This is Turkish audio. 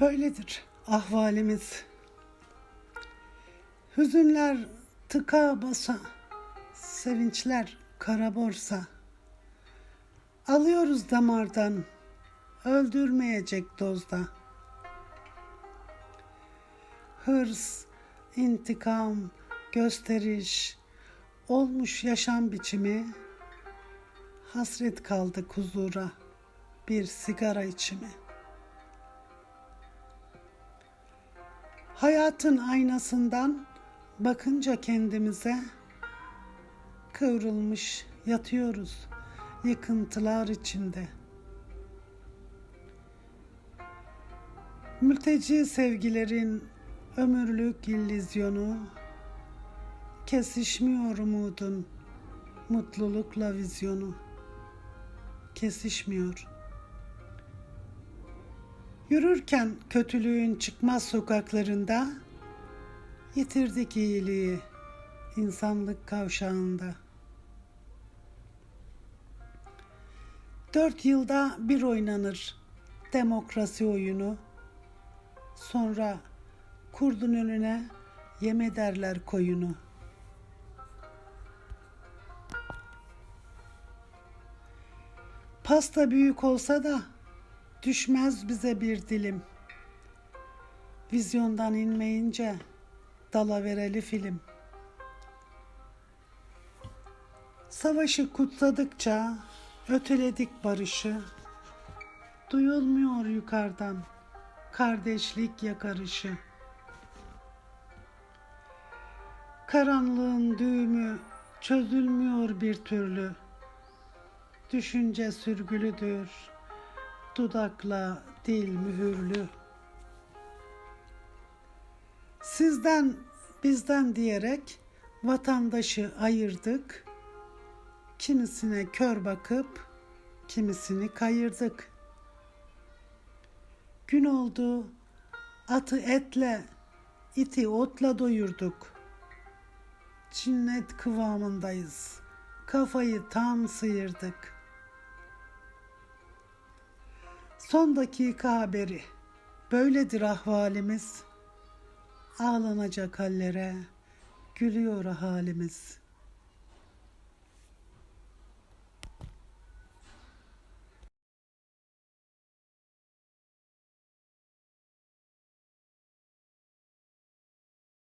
Böyledir ahvalimiz. Hüzünler tıka basa, sevinçler kara borsa. Alıyoruz damardan, öldürmeyecek dozda. Hırs, intikam, gösteriş, olmuş yaşam biçimi, hasret kaldık huzura, bir sigara içimi. Hayatın aynasından bakınca kendimize kıvrılmış yatıyoruz yıkıntılar içinde. Mülteci sevgilerin ömürlük illüzyonu kesişmiyor umudun mutlulukla vizyonu kesişmiyor. Yürürken kötülüğün çıkmaz sokaklarında yitirdik iyiliği insanlık kavşağında. Dört yılda bir oynanır demokrasi oyunu. Sonra kurdun önüne yeme derler koyunu. Pasta büyük olsa da düşmez bize bir dilim. Vizyondan inmeyince dalavereli film. Savaşı kutsadıkça öteledik barışı. Duyulmuyor yukarıdan kardeşlik yakarışı. Karanlığın düğümü çözülmüyor bir türlü. Düşünce sürgülüdür, dudakla dil mühürlü. Sizden, bizden diyerek vatandaşı ayırdık. Kimisine kör bakıp kimisini kayırdık. Gün oldu, atı etle, iti otla doyurduk. Cinnet kıvamındayız. Kafayı tam sıyırdık. Son dakika haberi. Böyledir ahvalimiz. Ağlanacak hallere gülüyor halimiz.''